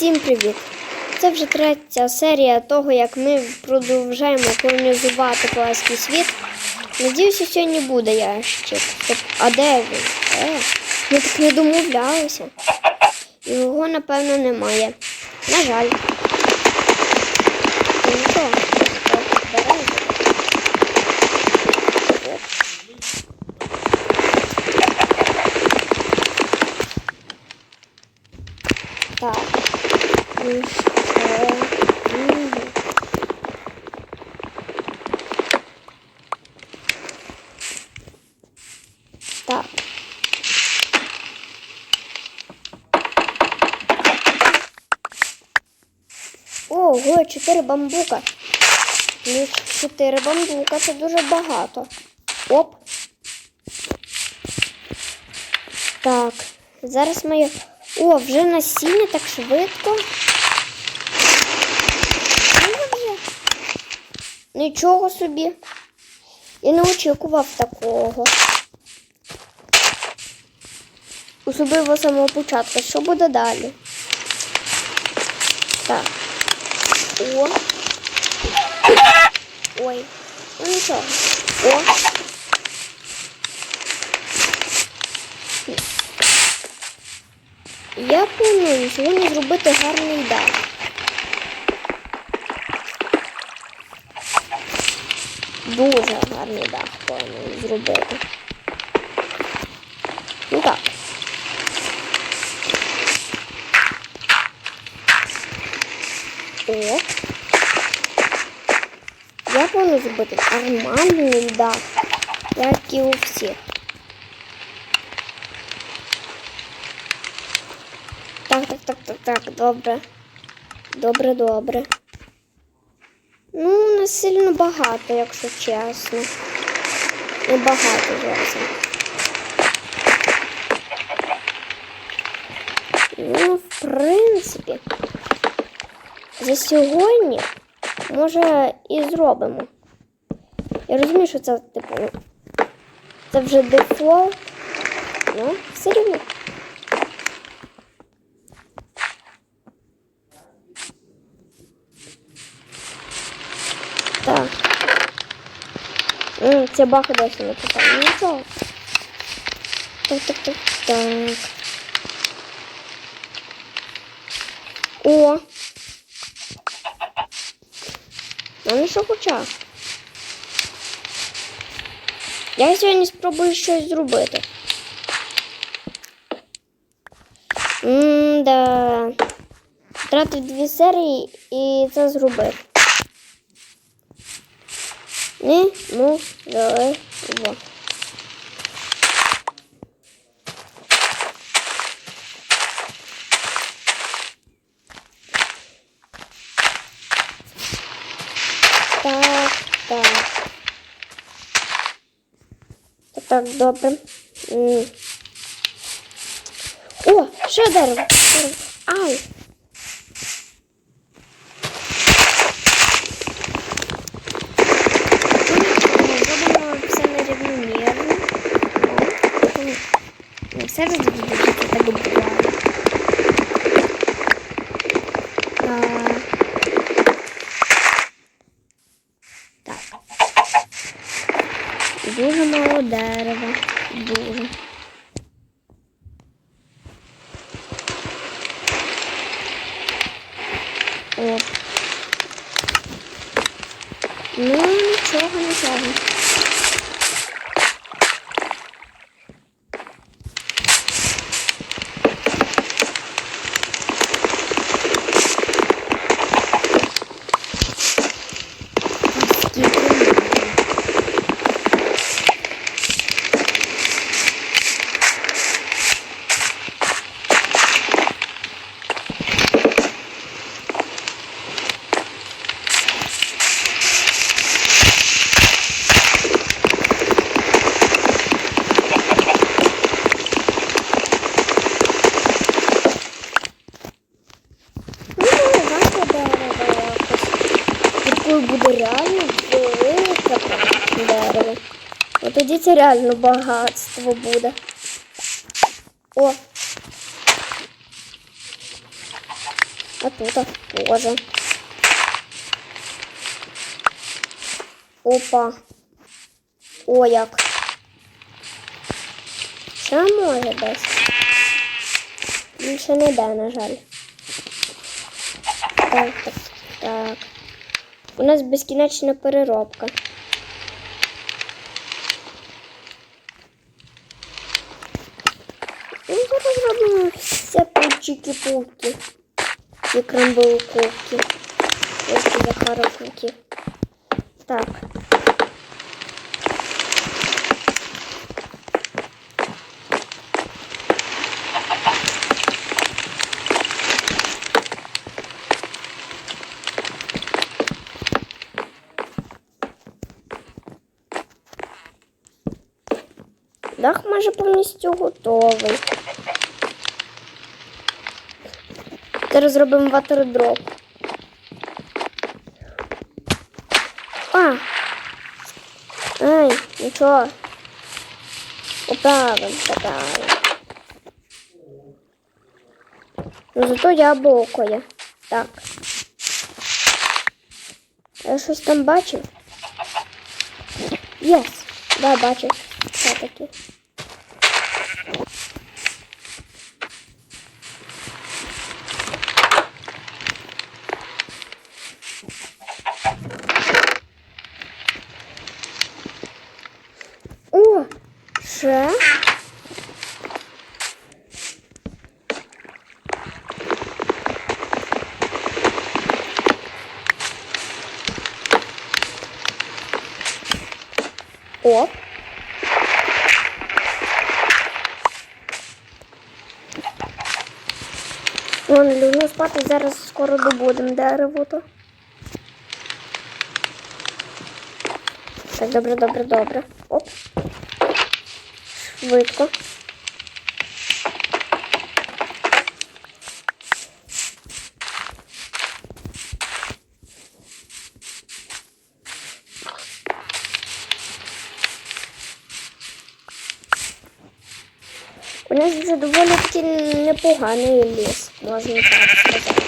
Всім привіт! Це вже третя серія того, як ми продовжаємо колонізувати Паласький світ. Надіюся, сьогодні буде ящик. А де він? Е, ми так не домовлялися. Його, напевно, немає. На жаль. Ну нічого. О, беремо. Оп. Так. Ну що? Мгм. Так. Ого, чотири бамбука. Ну, чотири бамбука це дуже багато. Оп. Так, зараз ми. О, вже насіння так швидко. Ну, вже. Нічого собі. Я не очікував такого. Особливо з самого початку. Що буде далі? Так. О. Ой. Ну нічого. О. Я планую сьогодні зробити гарний дах. Дуже гарний дах планую зробити. Ну так. О. Я планую зробити нормальний дах, як і у всіх. Так, так, так, так, так, добре. Добре, добре. Ну, не сильно багато, якщо чесно. Не багато зовсім. Ну, в принципі, за сьогодні може і зробимо. Я розумію, що це типу. Це вже дефолт. Ну, все рівно. Так. М, Це баха досі не писав. Ну нічого. Так, так, так, так. О! Ну не що хоча. Я сьогодні спробую щось зробити. М-да. Втратив дві серії і це зробив. Не, ну, во. Так, так. Так, добре. О, ще дерево. Ай. Зробимо все нерівномірно. Ну, Все розділити так буде. Так. Дуже мало дерева. Дуже. О. Ну, нічого, нічого. Скільки мало. Ну, варто дерево якось. Такою буде реально велике дерево. От тоді це реально багатство буде. О, А тут тоже. Опа. О, як. Ще може десь. Більше не йде, на жаль. Так, так, так. У нас безкінечна переробка. Ну, зараз робимо все пучики-пуки. І крамбл-куки. Ось Захаров-куки. Так. Дах майже повністю готовий. Зараз зробимо ватердроп. А! Ай, нічого. Поправим, поправим. Ну зато яблуко є. Так. Я щось там бачив. Єс! Да, бачив. Все-таки. О, ще. О. Вон люблю спати, зараз скоро добудемо дерево то. Так, добре, добре, добре. Швидко. У нас вже доволі таки непоганий ліс, можна так сказати.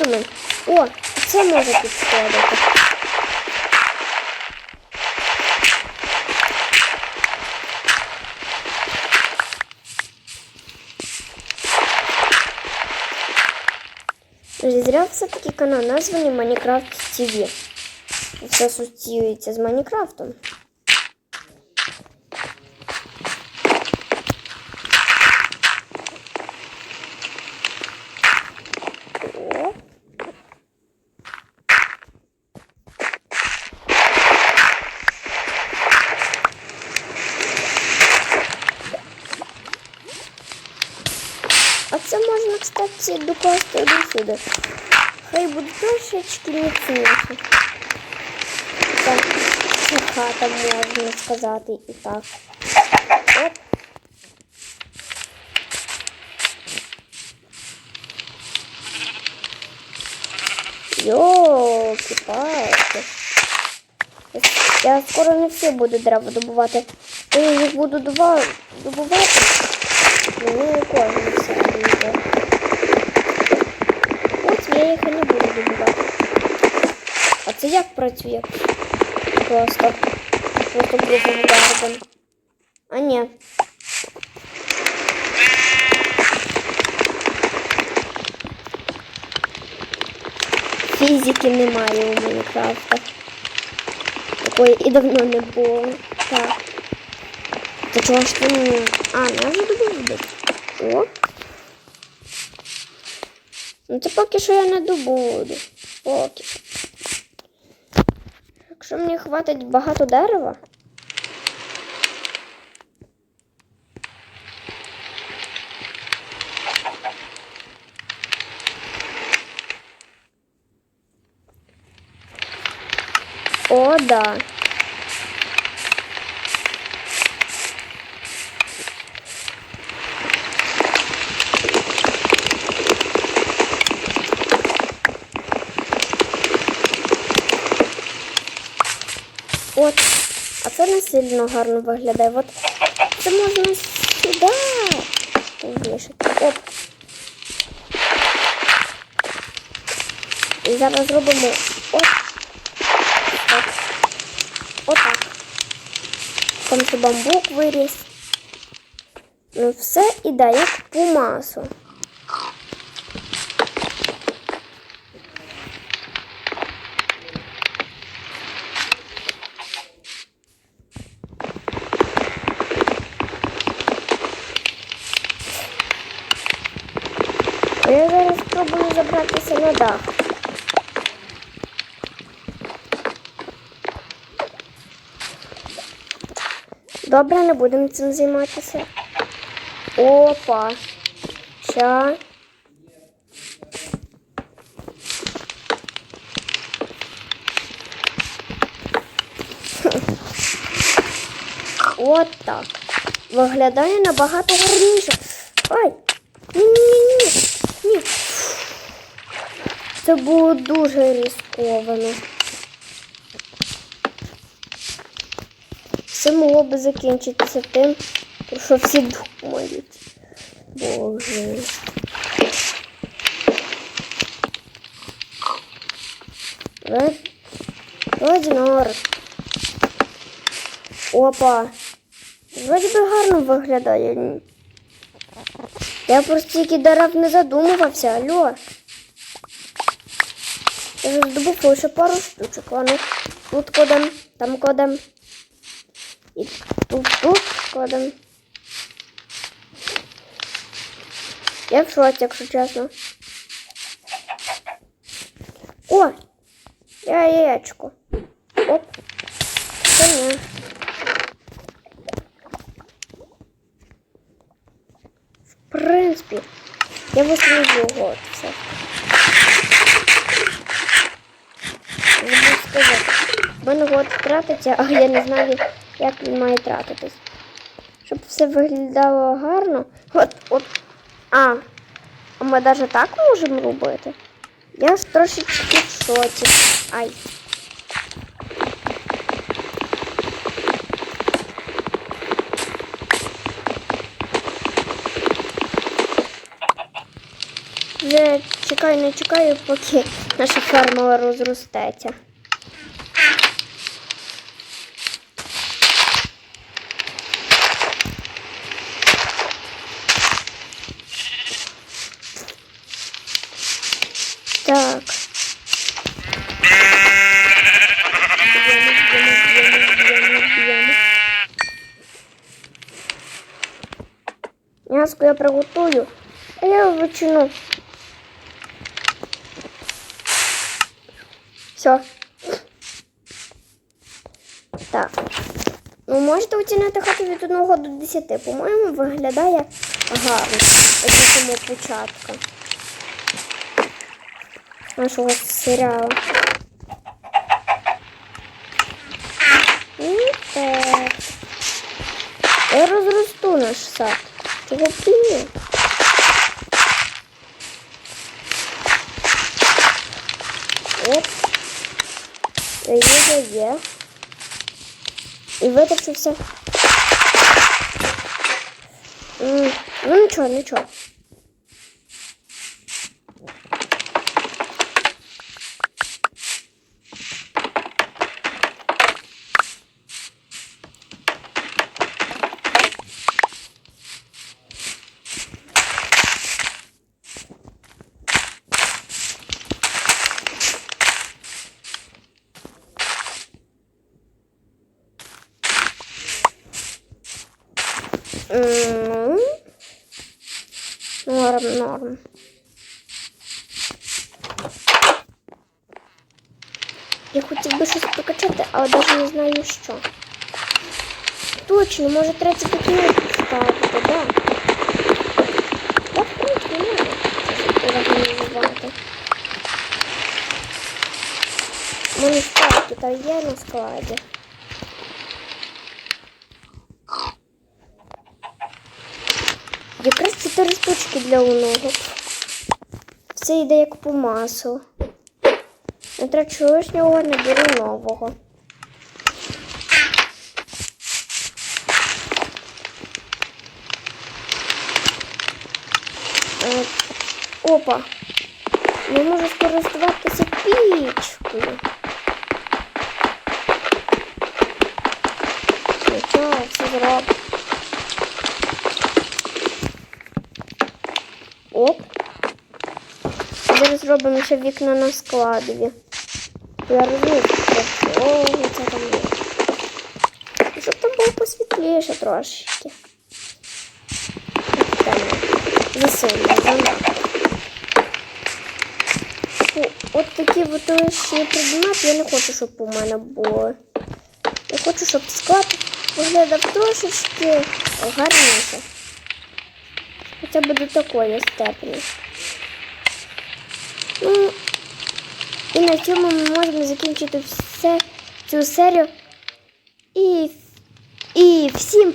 Ми щось придумаємо. О, це може підходити. Зря все-таки канал названий Майнкрафт ТВ. Все асоціюється з Майнкрафтом. Кстати, докласти один сюди. Хай буде трошечки міцніше. Так, хата можна сказати і так. Оп. Йолки-палки. Я скоро не всі буду дерева добувати. Я їх буду дова- добувати. Не кожен все буде. От я їх і не буду добувати. А це як працює? Просто. Просто буде гарден. А ні. Фізики немає у Майнкрафта. Такої і давно не було. Так. Та чого ж ти не... А, я вже добуду. О. Ну це поки що я не добуду. Поки. Якщо мені хватить багато дерева. О, да. От, а це не сильно гарно виглядає. От це можна сюди повішати. Оп. І зараз зробимо от так. Отак. Там ще бамбук виріс. Ну все іде як по масу. А Я зараз спробую на. Добре, не будемо цим займатися. Опа. Ща. От так. Виглядає набагато гарніше. Ай! Ні-ні-ні. Ні. Це було дуже ризиковано. Все могло би закінчитися тим, про що всі думають. Боже. Норм. Опа. Вроді би гарно виглядає. Я про стільки дерев не задумувався, алло. Я вже здобув лише пару штучок. Вони Тут кодом, там кодом. І тут, тут кодом. Я в шоці, якщо чесно. О! Я яєчко. Оп. Це не. В принципі, я вистрілю його. Все. Забув сказати. В мене год тратиться, а я не знаю, як він має тратитись. Щоб все виглядало гарно. От, от. А, а ми навіть так можемо робити? Я ж трошечки в шоці. Ай. Вже чекаю, не чекаю, поки наша ферма розростеться. М'яско я приготую, а я вичину. Все. Так. Ну, можете оцінити хату від 1 до 10. По-моєму, виглядає гарно. Ось самого початку нашого серіалу. Ну, так. Я розросту наш сад. Чого б і ні? Оп. Є, є, є. І витрачу все. М, Ну нічого, нічого. Норм. Я хотів би щось покачати, але навіть не знаю що. Точно, може третій документ поставити, да? Так, в принципі, можна організувати. Мене склад тут є на складі. Чотири штучки для оного. Все йде як по маслу. Не трачу лишнього, не беру нового. Е, Опа. Я можу скористуватися пічкою. Нічого, все зроблю. Оп. Зараз зробимо ще вікна на складові. Я розумію, що О, це там є. Щоб там було посвітліше трошечки. Засильно, занадто. От такі лишні предмети я не хочу, щоб у мене були. Я хочу, щоб склад виглядав трошечки гарніше. Хоча б до такої степені. Ну, і на цьому ми можемо закінчити все, цю серію. І, і всім